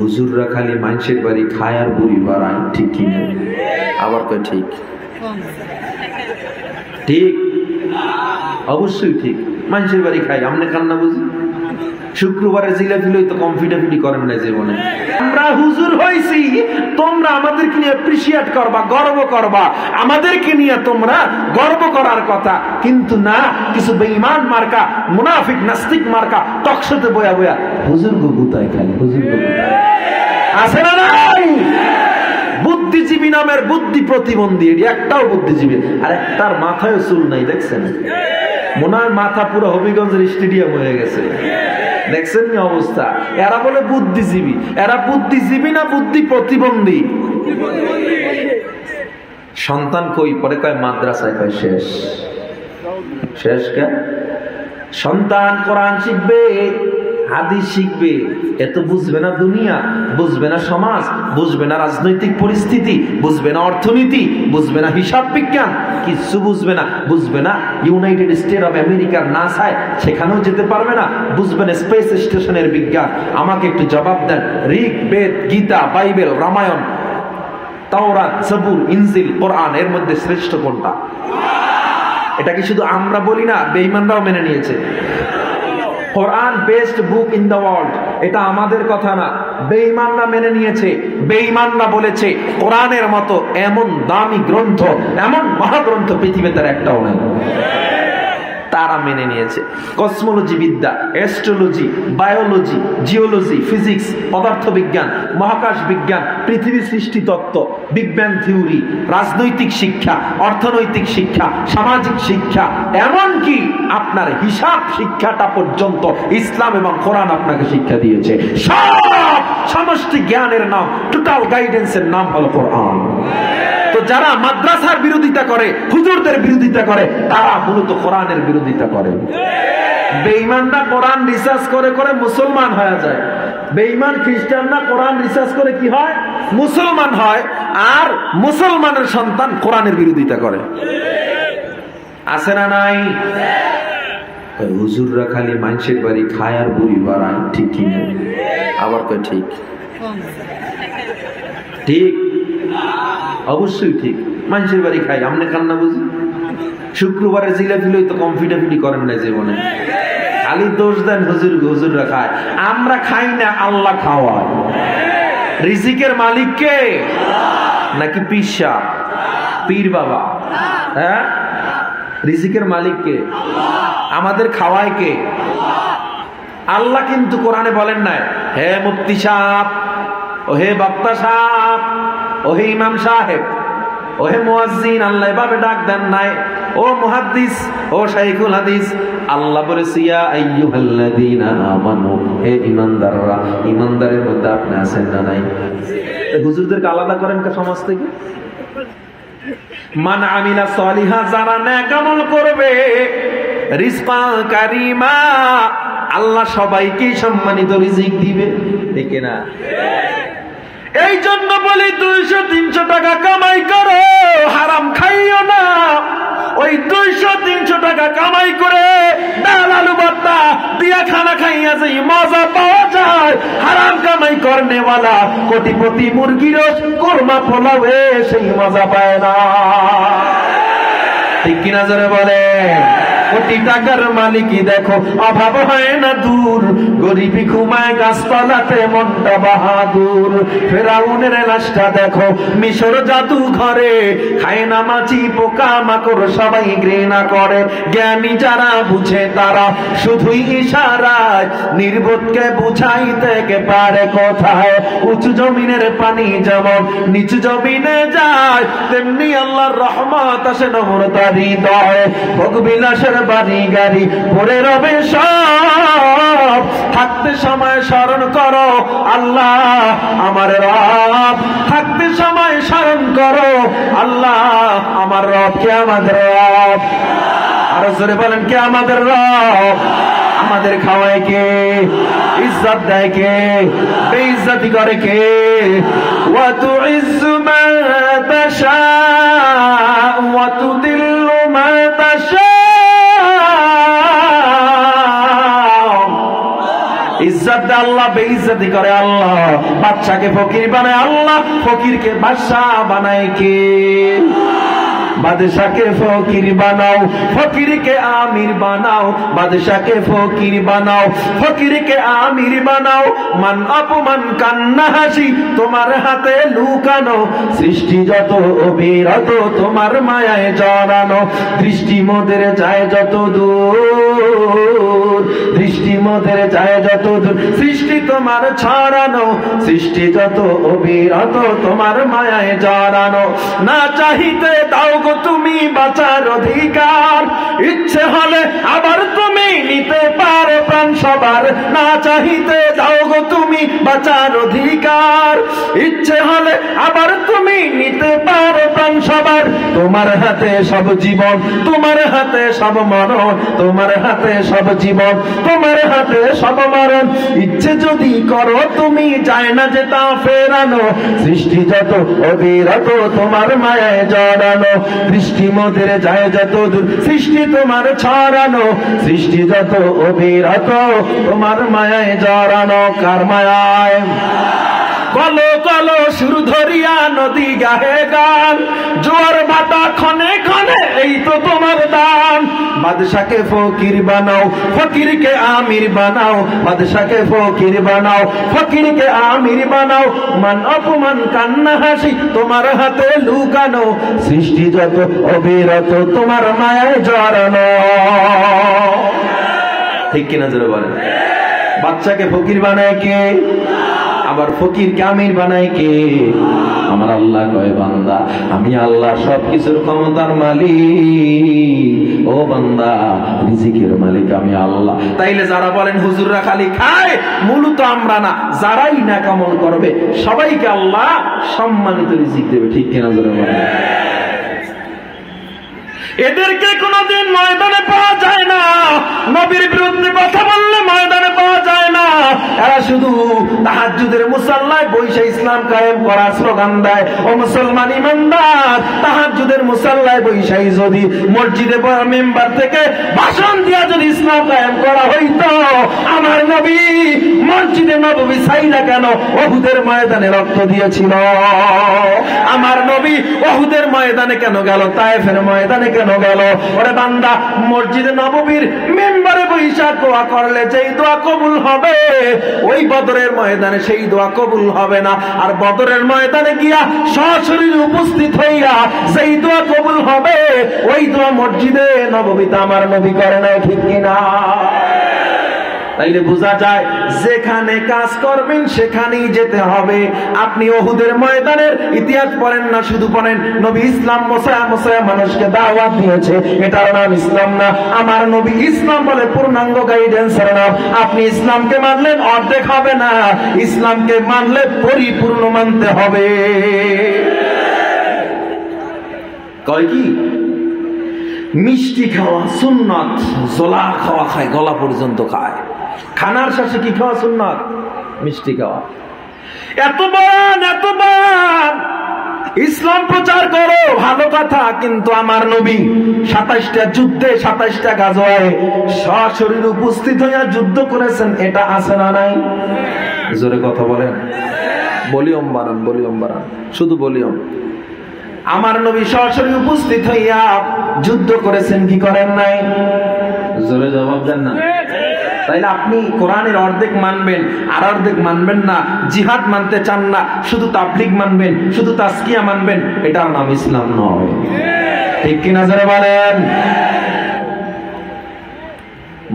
হুজুররা খালি মানুষের বাড়ি খায় আর বুড়ি বাড়ায়, ঠিক কিনা আবার তো ঠিক। ঠিক? অবশ্যই ঠিক। মানুষের বাড়ি খাই আমনে কান্না বুঝি? শুক্রবারে জিলাপি লই তো কমফিটাফিটি করেন না জীবনে। আমরা হুজুর হইছি, তোমরা আমাদেরকে নিয়ে অ্যাপ্রিসিয়েট করবা, গর্ব করবা। আমাদেরকে নিয়ে তোমরা গর্ব করার কথা। কিন্তু না, কিছু বেঈমান মার্কা, মুনাফিক, নাস্তিক মার্কা টকশতে বয়া বয়া হুজুর গো গুতায় খালি, হুজুর গো আছে না নাই? বুদ্ধিজীবী নামের বুদ্ধি প্রতিবন্ধী, এটি একটাও বুদ্ধিজীবী। আর একটার মাথায় চুল নাই, দেখছেন? মনে মাথা পুরো হবিগঞ্জের স্টেডিয়াম হয়ে গেছে। দেখছেন কি অবস্থা? এরা বলে বুদ্ধিজীবী। এরা বুদ্ধিজীবী না বুদ্ধি প্রতিবন্ধী সন্তান কই? পরে কয়, মাদ্রাসায় কয়, শেষ। শেষ কে? সন্তান কোরআন শিখবে। হাদিস শিখবে এত বুঝবে না দুনিয়া, বুঝবে না সমাজ, বুঝবে না রাজনৈতিক পরিস্থিতি, বুঝবে না অর্থনীতি, বুঝবে না হিসাব বিজ্ঞান কিছু বুঝবে না বুঝবে না ইউনাইটেড স্টেট অফ আমেরিকার নাসায়, সেখানেও যেতে পারবে না, বুঝবে না স্পেস স্টেশনের বিজ্ঞান। আমাকে একটু জবাব দেন ঋক বেদ, গীতা, বাইবেল, রামায়ণ, তাওরাত, জবুর, ইনজিল, কোরআন, এর মধ্যে শ্রেষ্ঠ কোনটা? এটা কি শুধু আমরা বলি না, বেঈমানরাও মেনে নিয়েছে। Quran best book in the world এটা আমাদের কথা না। বেঈমানরা মেনে নিয়েছে, বেঈমানরা বলেছে, কোরআনের মতো এমন দামি গ্রন্থ, এমন মহাগ্রন্থ পৃথিবীতে একটাও নাই। তারা মেনে নিয়েছে। কসমোলজি বিদ্যা অ্যাস্ট্রোলজি বায়োলজি জিওলজি ফিজিক্স পদার্থবিজ্ঞান, মহাকাশ বিজ্ঞান, পৃথিবী সৃষ্টি তত্ত্ব ব্যাং থিওরি রাজনৈতিক শিক্ষা, অর্থনৈতিক শিক্ষা, সামাজিক শিক্ষা, এমনকি আপনার হিসাব শিক্ষাটা পর্যন্ত ইসলাম এবং কোরআন আপনাকে শিক্ষা দিয়েছে। সব সমষ্টি জ্ঞানের নাম টোটাল গাইডেন্সের নাম হলো কোরআন। তো যারা মাদ্রাসার বিরোধিতা করে, হুজুরদের বিরোধিতা করে, তারা মূলত কোরআনের বিরোধিতা করে। বেঈমানরা কোরআন রিসার্চ করে করে মুসলমান হয়ে যায়। বেঈমান খ্রিস্টানরা কোরআন রিসার্চ করে কি হয়? মুসলমান হয় আর মুসলমানের সন্তান কোরআনের বিরোধিতা করে। আছে না নাই? হুজুররা খালি মানুষের বাড়ি খায় আর বুড়ি বাড়ায়। ঠিক কিনা আবার তো ঠিক। ঠিক? অবশ্যই ঠিক। মানুষের বাড়ি খাই আমনে কান্না বুঝি। শুক্রবারে জিলাপি লই তো কমফিটাফিটি করেন না জীবনে। খালি দোষ দেন হুজুর, হুজুররা খায়। আমরা খাই না আল্লাহ খাওয়ায়। রিজিকের মালিক কে? নাকি পিসা পীর বাবা। হ্যাঁ? রিজিকের মালিক কে? আমাদের খাওয়ায় কে? আল্লাহ কিন্তু কোরআনে বলেন নাই, হে মুফতি সাপ ও হে বক্তা সাহ ও হে ইমাম সাহেব ও হে মুয়াজ্জিন, আল্লাহ এভাবে ডাক দেন নাই। ও মুহাদ্দিস, ও শাইখুল হাদিস, আল্লাহ বলেছে, ইয়া আইয়ুহাল্লাযীনা আমানু, হে ঈমানদাররা ঈমানদারের মধ্যে আপনি আছেন না নাই? হুজুরদেরকে আলাদা করেন কা সমাজ থেকে? মান আমিলা সলিহা, যারা নেক আমল করবে রিজকা কারিমা, আল্লাহ সবাইকে সম্মানিত রিজিক দিবে। ঠিক না এই জন্য বলি দুইশো, তিনশো টাকা কামাই করো, হারাম খাইও না। ওই দুইশো, তিনশো টাকা কামাই করে ডাল, আলু, ভর্তা দিয়া খানা খাইয়া যেই মজা পাওয়া যায়, হারাম কামাই করনেওয়ালা, কোটিপতি মুরগির কোরমা পোলাওয়ে সেই মজা পায় না। ঠিক কিনা জোরে বলে কোটি টাকার মালিকই দেখো, অভাব হয় না দূর। গরিবি ঘুমায় গাছপালাতে, মনটা বাহাদুর। ফেরাউনের লাশটা দেখো, মিশর জাদু ঘরে। খায় না মাছি, পোকা মাকড় সবাই ঘৃণা করে। জ্ঞানী যারা বুঝে তারা শুধুই ইশারায়। নির্বোধকে বুঝাইতে পারে কোথায়? উঁচু জমিনের পানি যেমন নিচু জমিনে যায়, তেমনি আল্লাহর রহমত আসে নমর তারি দয় ভোগ বিলাসের বাড়ি গাড়ি পরে রবে সব। থাকতে সময় স্মরণ করো, আল্লাহ আমার রব। থাকতে সময় স্মরণ করো, আল্লাহ আমার রব, কে আমাদের রব? আরও জোরে বলেন, কে আমাদের রব? আমাদের খাওয়ায় কে? ইজ্জত দেয় কে? বেইজ্জতি করে কে? ওয়া তুইজ্জু মা তাশা ইজ্জত আল্লাহ বেইজ্জতি করে আল্লাহ। বাচ্চাকে ফকির বানায় আল্লাহ ফকিরকে বাদশাহ বানায় কে? বাদশাকে ফকির বানাও, ফকিরকে আমির বানাও, বাদশাকে ফকির বানাও, ফকিরকে আমির বানাও। মান অপমান, কান্না, হাসি তোমার হাতে লুকানো। সৃষ্টি যত অবিরত তোমার মায়ায় জড়ানো। দৃষ্টি মোদের যায় যত দূর, দৃষ্টি মোদের যায় যত দূর। সৃষ্টি তোমার ছড়ানো, সৃষ্টি যত অবিরত তোমার মায়ায় জড়ানো। না চাহিতে দাও গো তুমি বাঁচার অধিকার। ইচ্ছে হলে আবার তুমি নিতে পারো প্রাণ সবার। না চাহিতে দাও গো তুমি বাঁচার অধিকার। ইচ্ছে হলে আবার তুমি নিতে পারো প্রাণ সবার। তোমার হাতে সব জীবন, তোমার হাতে সব মরণ, তোমার হাতে সব জীবন, তোমার হাতে সব মরণ। ইচ্ছে যদি করো তুমি যায় না যে তা ফেরানো, সৃষ্টি যত অবিরত তোমার মায়ায় জড়ানো। দৃষ্টি মধ্যে যায় যত দূর, সৃষ্টি তোমার ছড়ানো, সৃষ্টি যত অবিরত, তোমার মায়ায় জড়ানো কার মায়ায়? কলো কলো সুর ধরিয়া নদী গাহে গান, জোয়ার বাতা ক্ষণে ক্ষণে এই বাদশাকে ফকির বানাও, ফকিরকে আমির বানাও, বাদশাকে ফকির বানাও, ফকিরকে আমির বানাও। মান অপমান, কান্না, হাসি তোমার হাতে লুকানো, সৃষ্টি যত অবিরত তোমার মায়ায় জড়ানো। ঠিক কিনা জোরে বলেন? বাচ্চাকে ফকির বানায় কে? আবার ফকির আমির বানায় কে? আমার আল্লাহ কয়, বান্দা, আমি আল্লাহ সব কিছুর ক্ষমতার মালিক। ও বান্দা, রিজিকের মালিক আমি আল্লাহ। তাইলে যারা বলেন হুজুররা খালি খায়, মূলত আমরা না, যারাই না কামল করবে, সবাইকে আল্লাহ সম্মানিত রিজিক দেবে, ঠিক কিনা জোরে এদেরকে কোনোদিন ময়দানে পাওয়া যায় না। নবীর বিরুদ্ধে কথা বললে ময়দানে পাওয়া যায় না এরা শুধু তাহাজুদের মুসাল্লায় বৈশে ইসলাম কায়েম করার স্লোগান দেয়। ও মুসলমান ইমানদার তাহাজুদের মুসাল্লায় বৈশাই যদি মসজিদে মেম্বার থেকে ভাষণ দিয়া যদি ইসলাম কায়েম করা হইতো, আমার নবী মসজিদে নবী সাইলা কেন অভুদের ময়দানে রক্ত দিয়েছিল? আমার নবী ওহুদের ময়দানে কেন গেল? তায়েফের ময়দানে কেন গেল? ওরে বান্দা, মসজিদে নববীর মেম্বারে বৈশাখ দোয়া করলে যেই দোয়া কবুল হবে, ওই বদরের ময়দানে সেই দোয়া কবুল হবে না। আর বদরের ময়দানে গিয়া সশরীর উপস্থিত হইয়া সেই দোয়া কবুল হবে, ওই দোয়া মসজিদে নববীতে আমার নবী করে নাই, ঠিক কিনা? তাইলে বোঝা যায় যেখানে কাজ করবেন সেখানেই যেতে হবে। আপনি ওহুদের ময়দানের ইতিহাস পড়েন না, শুধু পড়েন। নবী ইসলাম মোসায়া মোসায়া মানুষকে দাওয়াত দিয়েছে। এটার নাম ইসলাম না। আমার নবী ইসলাম বলে পূর্ণাঙ্গ গাইডেন্সের নাম। আপনি ইসলামকে মানলেন, অর্ধেক হবে না। ইসলামকে মানলে পরিপূর্ণ মানতে হবে। কয় কি? মিষ্টি খাওয়া, সুন্নত জোলা খাওয়া খায়, গলা পর্যন্ত খায়। খানার শেষে কি খাওয়া সুন্নত? মিষ্টি খাওয়া। এত বান এত বান ইসলাম প্রচার করো, ভালো কথা, কিন্তু আমার নবী সাতাইশটা যুদ্ধে, সাতাইশটা গাজোয়ায় সশরীর উপস্থিত হইয়া যুদ্ধ করেছেন, এটা আছে না নাই? জোরে কথা বলেন। বলিয়ম বানান বলিয়ম বানান শুধু বলিয়ম আমার নবী সরাসরি উপস্থিত হইয়া যুদ্ধ করেছেন, কি করেন নাই? জোরে জবাব দেন না। তাইলে আপনি কোরআনের অর্ধেক মানবেন, আর অর্ধেক মানবেন না, জিহাদ মানতে চান না, শুধু তাবলিগ মানবেন, শুধু তাস্কিয়া মানবেন, এটার নাম ইসলাম নয়। ঠিক কিনা জোরে বলেন?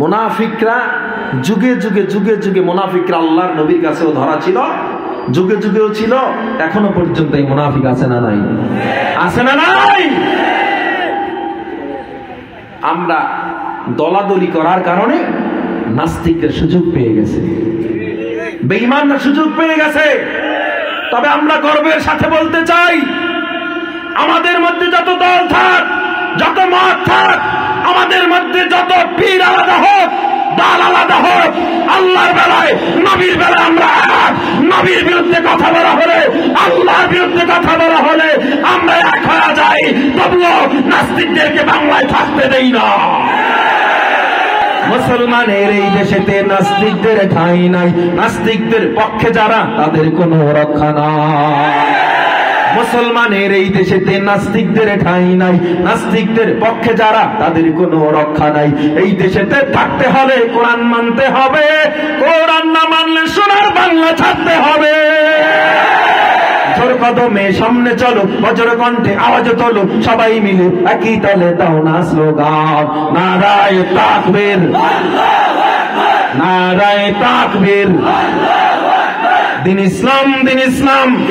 মুনাফিকরা যুগে যুগে যুগে যুগে মুনাফিকরা আল্লাহর নবীর কাছেও ধরা ছিল, যুগে যুগেও ছিল, এখনও পর্যন্ত এই মুনাফিক আছে না নাই? আছে না নাই? আমরা দলাদলি করার কারণে নাস্তিকদের সুযোগ পেয়ে গেছে। বেঈমানরা সুযোগ পেয়ে গেছে। তবে আমরা গর্বের সাথে বলতে চাই, আমাদের মধ্যে যত দল থাক, যত মত থাক, আমাদের মধ্যে যত পীর আলাদা হোক, দল আলাদা হোক, আল্লাহর বেলায়, নবীর বেলায় আমরা এক। নবীর বিরুদ্ধে কথা বলা হলে, আল্লাহর বিরুদ্ধে কথা বলা হলে আমরা এক হয়ে যাই। তবুও নাস্তিকদেরকে বাংলায় থাকতে দেই না। মুসলমানের এই দেশেতে নাস্তিকদের ঠাঁই নাই। নাস্তিকদের পক্ষে যারা, তাদের কোনো রক্ষা নাই। মুসলমানের এই দেশেতে নাস্তিকদের ঠাঁই নাই। নাস্তিকদের পক্ষে যারা, তাদের কোনো রক্ষা নাই। এই দেশেতে থাকতে হলে কোরআন মানতে হবে। কোরআন না মানলে সোনার বাংলা ছাড়তে হবে। জোর কদমে সামনে চলো, বজ্র কণ্ঠে আওয়াজ তোলো, সবাই মিলে একই তালে দাও না স্লোগান। নারায় তাকবীর। নারায় তাকবীর। দিন ইসলাম দিন ইসলাম।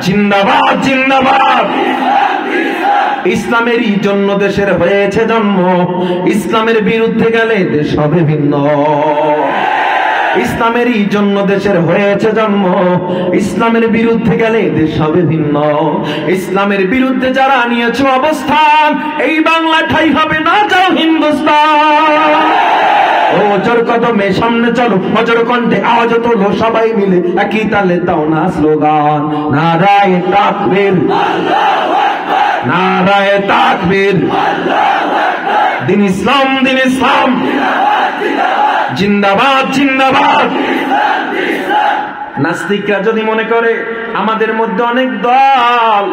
জিন্দাবাদ জিন্দাবাদ। ইসলামেরই জন্য দেশের হয়েছে জন্ম। ইসলামের বিরুদ্ধে গেলে দেশ হবে ভিন্ন। ইসলামেরই জন্য দেশের হয়েছে জন্ম। ইসলামের বিরুদ্ধে গেলে দেশ হবে ভিন্ন। ইসলামের বিরুদ্ধে যারা নিয়েছে অবস্থান, এই বাংলা ঠাই হবে না, যাও হিন্দুস্তান। ও জোর কদমে সামনে চলো অজর কণ্ঠে আওয়াজ তোলো, সবাই মিলে একই তালে দাও না স্লোগান। নারায় তাকবীর। নারায় তাকবীর। দিন ইসলাম দিন ইসলাম। জিন্দাবাদ জিন্দাবাদ। নাস্তিকরা যদি মনে করে আমাদের মধ্যে অনেক দল,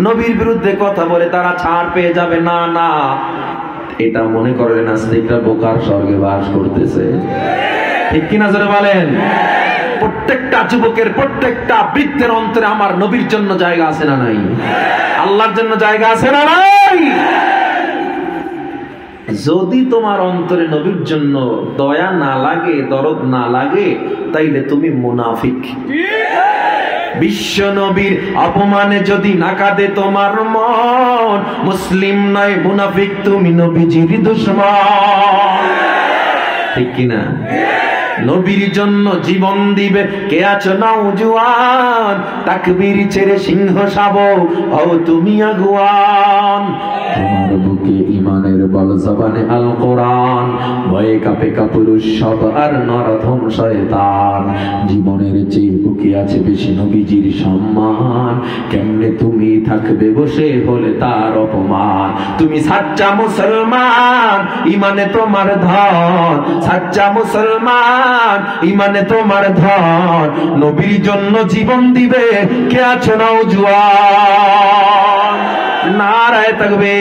নবীর বিরুদ্ধে কথা বলে তারা ছাড় পেয়ে যাবে, না না। এটা মনে করে নাস্তিকরা বোকার স্বর্গে বাস করতেছে। ঠিক কিনা জোরে বলেন? প্রত্যেকটা যুবকের, প্রত্যেকটা বৃদ্ধের অন্তরে আমার নবীর জন্য জায়গা আছে না নাই? আল্লাহর জন্য জায়গা আছে না নাই? যদি তোমার অন্তরে নবীর জন্য দয়া না লাগে, দরদ না লাগে, তাইলে তুমি মুনাফিক। বিশ্ব নবীর অপমানে যদি নাকাদে তোমার মন, মুসলিম নয়, মুনাফিক, তুমি নবীজির দুশ্মন। ঠিক কিনা? নবীর জন্য জীবন দিবে। কে আছো নৌজুয়ান তাকবীর ছেড়ে সিংহ শাবক হও তুমি আগুয়ান। তোমার বুকে ইমানের বল জবানে আল কোরআন ভয়ে কাপে কাপুরুষ সব আর নরধম শয়তান। জীবনের চেয়ে বুকে আছে বেশি নবীজির সম্মান। কেমনে তুমি থাকবে বসে হলে তার অপমান। তুমি সাচ্চা মুসলমান ইমানে তোমার ধন। সাচ্চা মুসলমান ইমানে তোমার ধন। নবীর জন্য জীবন দিবে কে আছে না জুয়ান নারায় থাকবে